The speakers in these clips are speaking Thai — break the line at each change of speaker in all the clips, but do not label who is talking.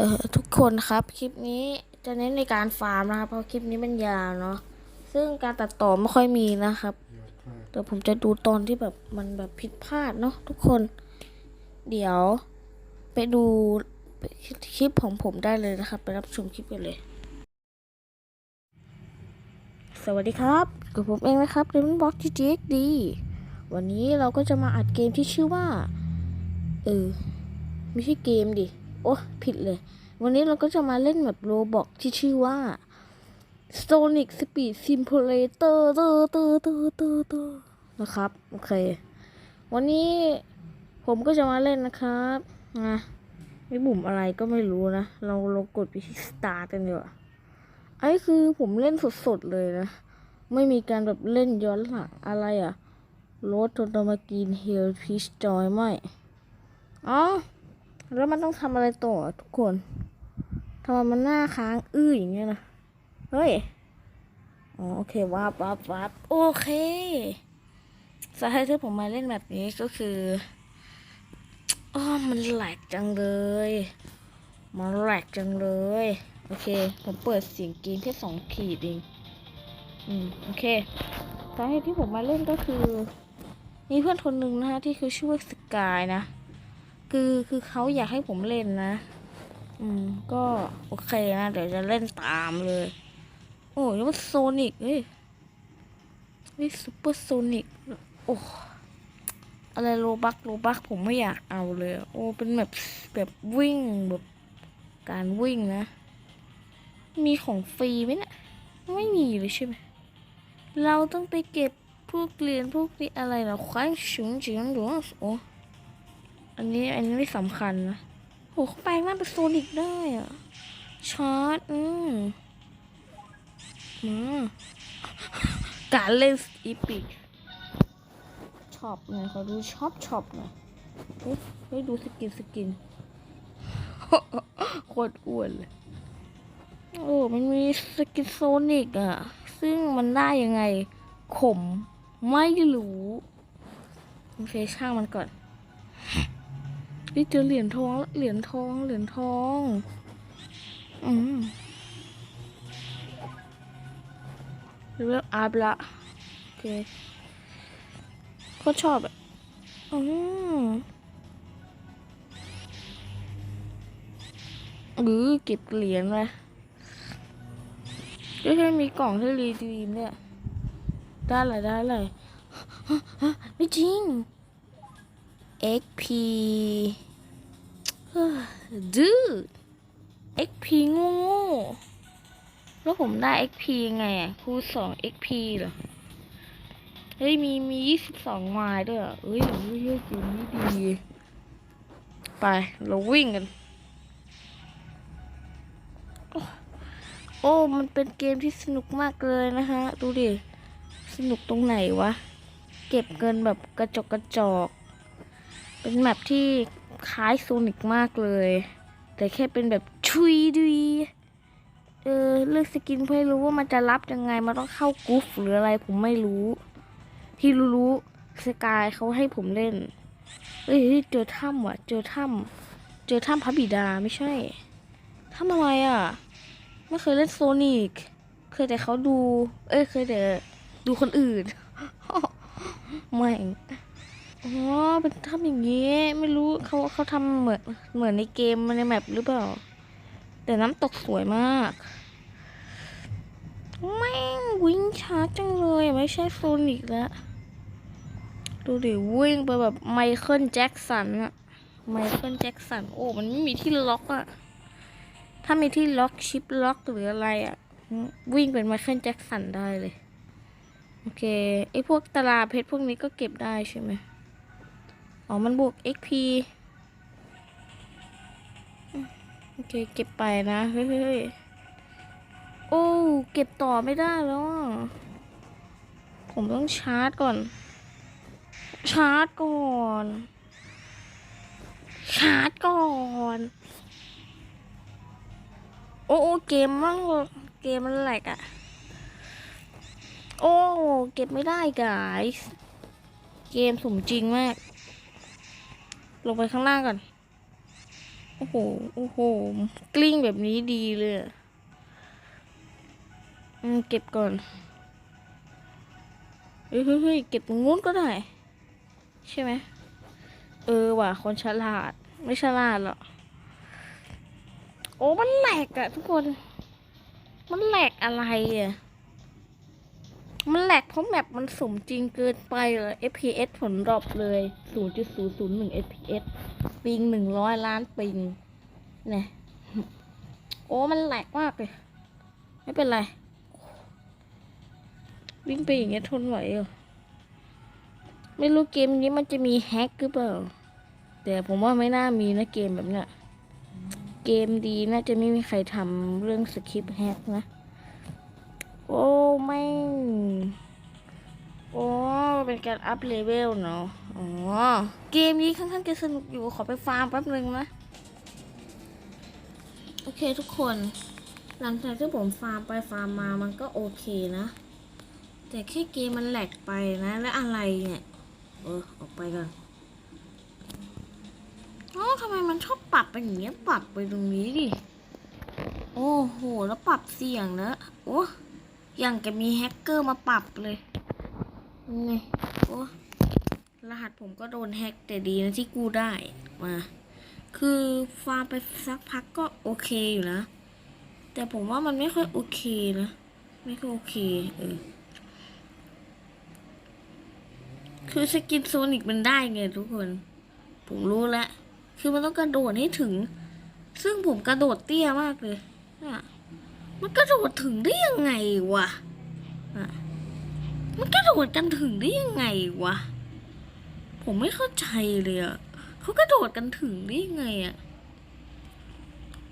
ออทุกคนครับคลิปนี้จะเน้นในการฟาร์มนะครับ เพราะคลิปนี้มันยาวเนาะซึ่งการตัดต่อไม่ค่อยมีนะครับเดี๋ยวผมจะดูตอนที่แบบมันแบบผิดพลาดเนาะทุกคน เดี๋ยวไปดูคลิปของผมได้เลยนะครับ ไปรับชมคลิปกันเลย สวัสดีครับกับผมเองนะครับเรมอนบล็อกที่ GXD วันนี้เราก็จะมาอัดเกมที่ชื่อว่า เออไม่ใช่เกมดิ โอ้ผิดเลย วันนี้เราก็จะมาเล่นแบบโรบอกที่ชื่อว่า Sonic Speed Simulator เตอร์เตอร์เตอร์เตอร์เตอร์นะครับ โอเค วันนี้ผมก็จะมาเล่นนะครับนะไม่บุ่มอะไรก็ไม่รู้นะ เราเรากดไปที่ Start กันดีกว่าไอ้คือผมเล่นสดๆเลยนะ ไม่มีการแบบเล่นย้อนหลังอะไรอะรถโทนมากินเฮลพิชจอยไม่อ๋อ แล้วมันต้องทำอะไรต่อทุกคนทำไมมันหน้าค้างอื้ออย่างเงี้ยนะ เฮ้ย อ๋อโอเควาบวาบวาบโอเค สาเหตุที่ผมมาเล่นแบบนี้ก็คืออ๋อมันแหลกจังเลย มันแหลกจังเลย โอเค ผมเปิดเสียงเกมแค่สองขีดเอง อืม โอเค สาเหตุที่ผมมาเล่นก็คือ มีเพื่อนคนหนึ่งนะฮะที่คือชื่อว่าสกายนะ คือคือเขาอยากให้ผมเล่นนะ อืม ก็โอเคนะ เดี๋ยวจะเล่นตามเลย โอ้ยมันโซนิกเฮ้ยนี่ซูเปอร์โซนิกโอ้อะไรโลบักโลบักผมไม่อยากเอาเลย โอ้เป็นแบบแบบวิ่งแบบการวิ่งนะ มีของฟรีไหมเนะี่ยไม่มีเลยใช่ไหมเราต้องไปเก็บพวกเหรียญพวกนี้อะไรเรอควายฉุงฉิงหรือว่าโอ้ อันนี้อันนี้ไม่สำคัญนะโหเข้าแปลงร่างเป็นโซนิกได้อะชาร์จอืมมาการเล่นอีพิกช็อปหน่อยเขาดูช็อปช็อปหน่อยเฮ้ยเฮ้ยดูสกินสกินโคตรอ้วนเลยโอ้มันมีสกินโซนิกอะ ซึ่งมันได้ยังไง ขม ไม่รู้โอเคช่างมันก่อน นี่เจอเหรียญทองเหรียญทองเหรียญทอง อืมเรียกอาบละโอเคก็ชอบอะอืมหรือเก็บเหรียญเลยก็แค่มีกล่องที่รีดีมเนี่ย ได้เลยได้เลยไม่จริง XP ดื้อ XP โงูแล้วผมได้ XP ยังไงอะคูณสอง XP เหรอ เฮ้ย มีมียี่สิบสองไม้ด้วยอะเอ้ยเฮ้ยเฮ้ยเกมนี้ดี ไป เราวิ่งกัน โอ้ มันเป็นเกมที่สนุกมากเลยนะฮะ ดูดิ สนุกตรงไหนวะ เก็บเงินแบบกระจกกระจอก เป็นแมปที่คล้ายโซนิกมากเลย แต่แค่เป็นแบบชุยดุยเออเลือกสกินเพื่อรู้ว่ามันจะรับยังไง มันต้องเข้ากรุ๊ปหรืออะไรผมไม่รู้ ที่รู้ๆสกายเขาให้ผมเล่น เอ้ยเฮ้ยเจอถ้ำว่ะ เจอถ้ำเจอถ้ำพระบิดาไม่ใช่ถ้ำอะไรอะ ไม่เคยเล่นโซนิกเคยแต่เขาดู เอ้ยเคยแต่ดูคนอื่นไม่ อ๋อเป็นทำอย่างนี้ ไม่รู้เขาเขาทำเหมือนเหมือนในเกมในแมปหรือเปล่า แต่น้ำตกสวยมากแม่งวิ่งช้าจังเลย ไม่ใช่โซนิกแล้ว ดูดิวิ่งไปแบบไมเคิลแจ็คสันอะไมเคิลแจ็คสัน โอ้ มันไม่มีที่ล็อกอะถ้ามีที่ล็อกชิปล็อกหรืออะไรอะวิ่งเป็นไมเคิลแจ็คสันได้เลย โอเคไอพวกตลาเพชรพวกนี้ก็เก็บได้ใช่ไหม อ๋อ มันบวก XP โอเค เก็บไปนะ เฮ้ยเโอ้ เก็บต่อไม่ได้แล้ว ผมต้องชาร์จก่อน ชาร์จก่อน ชาร์จก่อน โอ้โอ้เกมมั่งเกมมันแหลกอะโอ้ เก็บไม่ได้กายเกมสมจริงมาก ลงไปข้างล่างก่อน โอ้โห โอ้โห กลิ้งแบบนี้ดีเลยอืมเก็บก่อนเฮ้ยเฮ้ยเฮ้ยเก็บตรงนู้นก็ได้ ใช่ไหม เออว่ะ คนฉลาด ไม่ฉลาดหรอก โอ้ มันแหลกอะทุกคน มันแหลกอะไรอะ มันแหลกเพราะแมปมันสมจริงเกินไปเลย FPS ผลดรอปเลย 0.001 FPS ปิงหนึ่งร้อยล้านปิงเนี่ยโอ้ มันแหลกมากเลย ไม่เป็นไร วิ่งไปอย่างเงี้ยทนไหวเหรอไม่รู้เกมนี้มันจะมีแฮกหรือเปล่า แต่ผมว่าไม่น่ามีนะเกมแบบเนี้ย เกมดีน่าจะไม่มีใครทำเรื่องสคริปต์แฮกนะ โอ้ไม่โอ้เป็นการอัพเลเวลเนาะอ๋อเกมนี้ค่อนข้างจะสนุกอยู่ขอไปฟาร์มแป๊บนึงนะ โอเคทุกคน หลังจากที่ผมฟาร์มไปฟาร์มมามันก็โอเคนะ แต่แค่เกมมันแหลกไปนะ และอะไรเนี่ยเออออกไปก่อนอ๋อทำไมมันชอบปรับไปอย่างเงี้ยปรับไปตรงนี้ดิ โอ้โห แล้วปรับเสียงนะโอ้ อย่างกับมีแฮกเกอร์มาปรับเลยไงโอ้รหัสผมก็โดนแฮกแต่ดีนะที่กูได้มา คือฟาร์มไปสักพักก็โอเคอยู่นะ แต่ผมว่ามันไม่ค่อยโอเคนะ ไม่ค่อยโอเคเออคือสกินโซนิกมันได้ไงทุกคน ผมรู้แล้ว คือมันต้องกระโดดให้ถึง ซึ่งผมกระโดดเตี้ยมากเลยอะ มันกระโดดถึงได้ยังไงวะอะมันกระโดดกันถึงได้ยังไงวะ ผมไม่เข้าใจเลยอะเขากระโดดกันถึงได้ยังไงอะ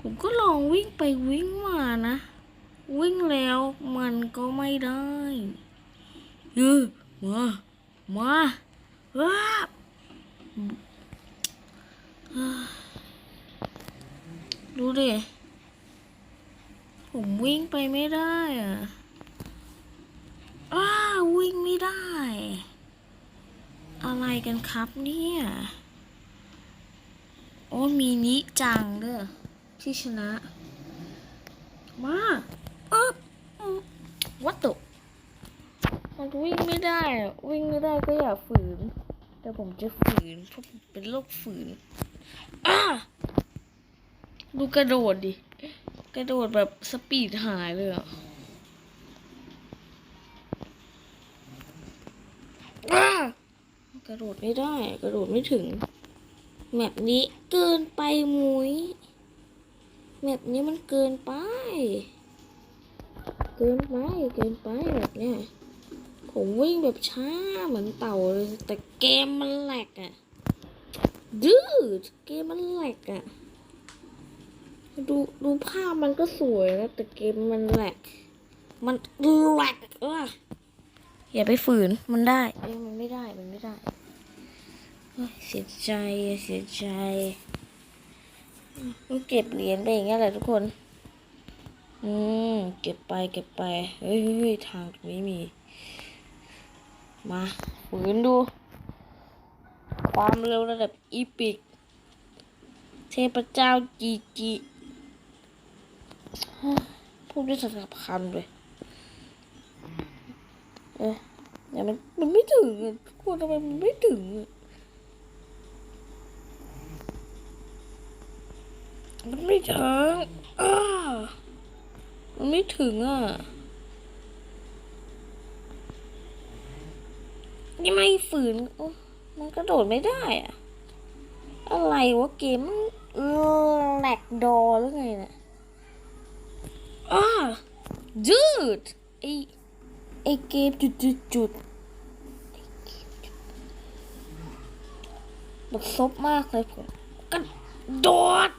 ผมก็ลองวิ่งไปวิ่งมานะ วิ่งแล้วมันก็ไม่ได้เออมามาว้าดูดิ ผมวิ่งไปไม่ได้อะอ้าวิ่งไม่ได้ อะไรกันครับเนี่ย โอ้มีนิจังเด้อที่ชนะ มาเอ๊บวัตถุมันวิ่งไม่ได้ วิ่งไม่ได้ก็อย่าฝืน แต่ผมจะฝืนเพราะผมเป็นโรคฝืน อ้าดูกระโดดดิ กระโดดแบบสปีดหายเลยอะอ้ากระโดดไม่ได้ กระโดดไม่ถึง แมปนี้เกินไปมุ้ยแมปนี้มันเกินไป เกินไป เกินไปแบบเนี้ยผมวิ่งแบบช้าเหมือนเต่าเลยแต่เกมมันแหลกอะ่ะดื้อเกมมันแหลกอะ่ะ ดูดูภาพมันก็สวยนะแต่เกมมันแหลก มันแหลกเอออย่าไปฝืนมันได้เอ้ยมันไม่ได้มันไม่ได้เฮ้ยเสียใจเสียใจต้องเก็บเหรียญไปอย่างเงี้ยแหละทุกคน อืมเก็บไปเก็บไปเฮ้ยเฮ้ยเฮ้ยทางตรงนี้มี มาฝืนดู ความเร็วระดับอีพิก เทพเจ้าจีจี พูดด้วยสับคำเลยเอ๊ะเนี่มันมันไม่ถึงอะทุกคนทำไมมันไม่ถึงมันไม่ถึงอ้ามันไม่ถึงอะนี่ไม่ฝืน มันกระโดดไม่ได้อะ อะไรวะเกมมันแหลกดอหรือไงเนี่ยาจืดไอไอเกมจุดจุดจุดมันซบมากเลยผมกระโดด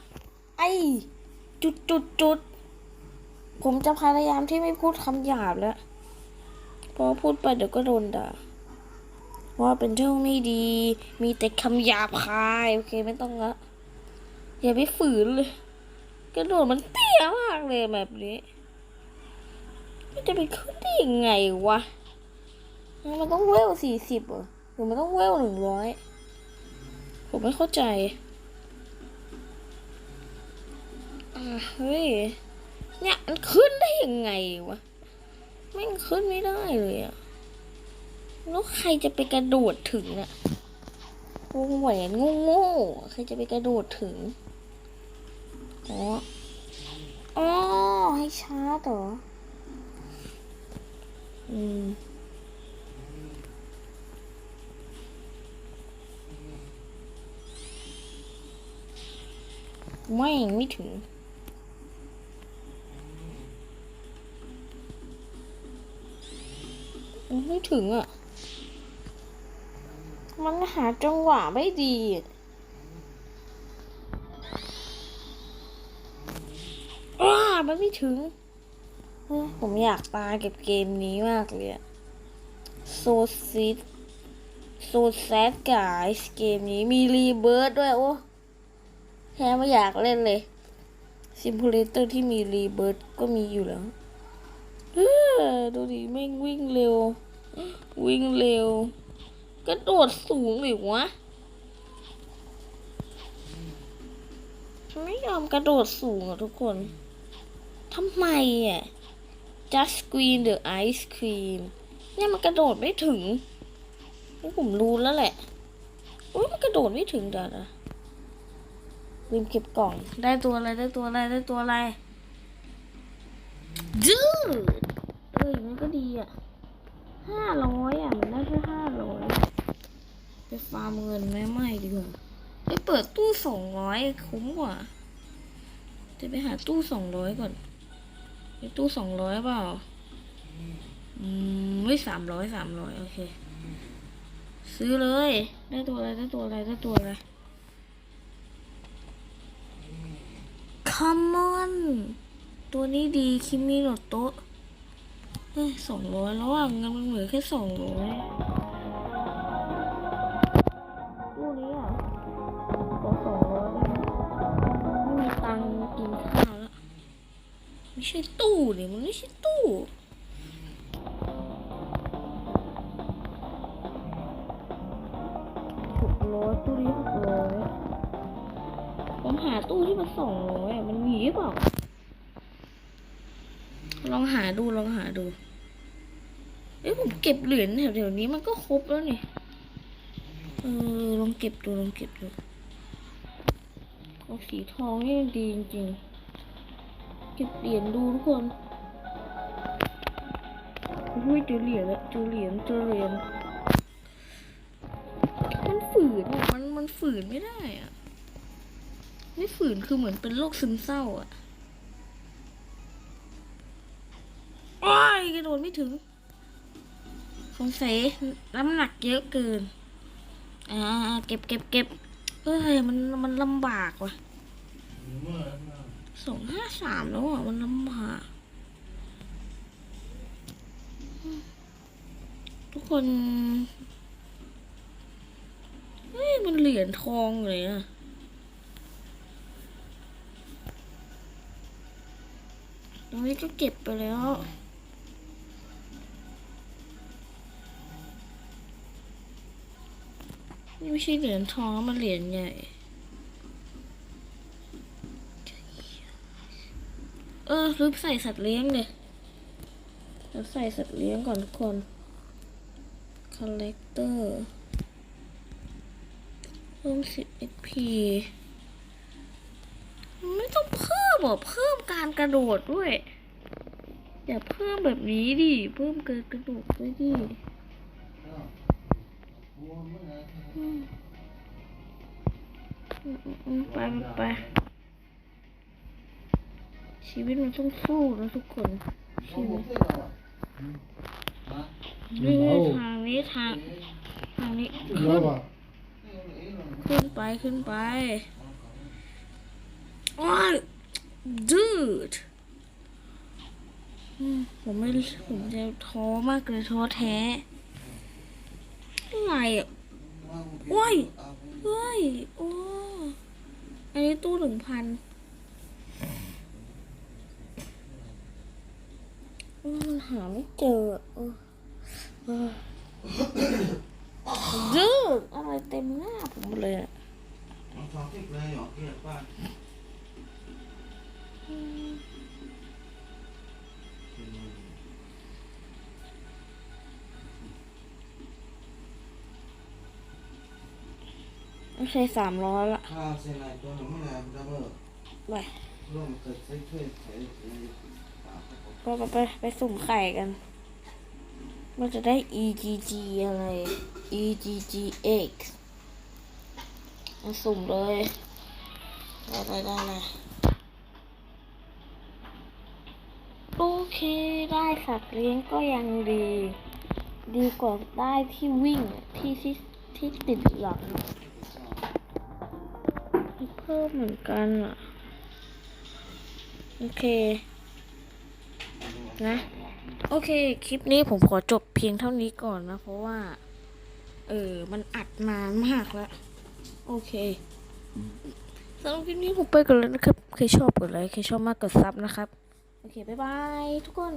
ไอจุดจุดจุดผมจะพยายามที่ไม่พูดคำหยาบแล้วเพราะพูดไปเดี๋ยวก็โดนด่าว่าเป็นช่องไม่ดี มีแต่คำหยาบคาย โอเคไม่ต้องละ อย่าไปฝืนเลย กระโดดมันเตี้ยมากเลยแบบนี้ มันจะไปขึ้นได้ยังไงวะ มันต้องเวลสี่สิบเหรอหรือมันต้องเวลหนึ่งร้อยผมไม่เข้าใจเฮ้ย เนี่ยมันขึ้นได้ยังไงวะแม่ขึ้นไม่ได้เลยอะแล้วใครจะไปกระโดดถึงอะวงแหวนโง่ใครจะไปกระโดดถึง อ๋ออ๋อให้ช้าร์จเหรออืมไม่ไม่ถึงไม่ถึงอะ มันหาจังหวะไม่ดีอะ มันไม่ถึง ผมอยากตายกับเกมนี้มากเลยโซซิตโซแซดกายเกมนี้มีรีเบิร์ดด้วยโอ้แค่ไม่อยากเล่นเลยซิม u ูเลเตอร์ที่มีรีเบิร์ดก็มีอยู่แล้วเฮ้อดูดิแม่งวิ่งเร็ว วิ่งเร็ว กระโดดสูงหรือวะไม่ยอมกระโดดสูงอะทุกคน ทำไมอะ just screen the ice cream เนี่ยมันกระโดดไม่ถึงนี่ผมรู้แล้วแหละอุ้ยมันกระโดดไม่ถึงเดี๋ยวนะลืมเก็บกล่อง ได้ตัวอะไร ได้ตัวอะไร ได้ตัวอะไรจืดเอ้ยมันก็ดีอะห้าร้อยอะ มันได้แค่ห้าร้อยไปฟาร์มเงินแม่ไม่ดีกว่าไปเปิดตู้สองร้อยคุ้มกว่า จะไปหาตู้สองร้อยก่อน มีตู้สองร้อยเปล่า อืมไม่สามร้อยสามร้อยโอเค ซื้อเลย ได้ตัวอะไร ได้ตัวอะไร ได้ตัวอะไร Come on ตัวนี้ดี คิมิโนโตะสองร้อยแล้วอะเงินมันเหลือแค่สองร้อย ไม่ใช่ตู้นี่มันไม่ใช่ตู้หกร้อยตู้นี้หกร้อยผมหาตู้ที่มันสองร้อยมันมีหรือเปล่า ลองหาดูลองหาดูเอ้ยผมเก็บเหรียญแถวๆนี้มันก็ครบแล้วนี่ เออลองเก็บดูลองเก็บดูเอาสีทองนี่ดีจริงๆ เก็บเหรียญดูทุกคนอุ้ยเจอเหรียญแล้วเจอเหรียญเจอเหรียญมันฝืนอะมันมันฝืนไม่ได้อะ ไม่ฝืนคือเหมือนเป็นโรคซึมเศร้าอะโอ้ยกระโดดไม่ถึงสงสัยน้ำหนักเยอะเกิน อ่า เก็บเก็บเก็บเอ้ย มัน มันลำบากว่ะ สองห้าสามแล้วอะมันลำบากทุกคนเฮ้ยมันเหรียญทองเลยอะตรงนี้ก็เก็บไปแล้วนี่ไม่ใช่เหรียญทองมันเหรียญใหญ่ ออลืมใส่สัตว์เลี้ยงเลยเราใส่สัตว์เลี้ยงก่อนทุกคน collector เพิ่มสิบ XP ไม่ต้องเพิ่มหรอเพิ่มการกระโดดด้วย อย่าเพิ่มแบบนี้ดิ เพิ่มเการกระโดดด้วยดิไปไปไป ชีวิตมันต้องสู้นะทุกคนชีวิตนี่ทางนี้ทางทางนี้ขึ้น
Brava.
ขึ้นไปขึ้นไปโอ้ย dude อืมผมไม่ผมจะท้อมากเลยท้อแท้อะไรอะโอ้ยเฮ้ยโอ้อันนี้ตู้หนึ่งพัน หาไม่เจอดื้ออะไรเต็มหน้าผมเลยอะ
อเล
ไม่ใช่สามร้อยละ
ข้าวเซนไลตัวหนึ่งไม่นานจะเบิก
ไป
ร่วมเกิดใช้ช่วยใช้
ไปไปไปสุ่มไข่กัน มันจะได้ EGG อะไร EGGX มาสุ่มเลยได้ได้ได้เลยโอเค ได้สัตว์เลี้ยงก็ยังดี ดีกว่าได้ที่วิ่งที่ที่ที่ติดหลังเพิ่มเหมือนกันอะ โอเค นะ โอเค คลิปนี้ผมขอจบเพียงเท่านี้ก่อนนะ เพราะว่า เออ มันอัดนานมากแล้ว โอเคสำหรับคลิปนี้ผมไปก่อนแล้วนะครับ ใครชอบกดไลค์ ใครชอบมากกดซับนะครับ โอเค บ๊ายบาย ทุกคน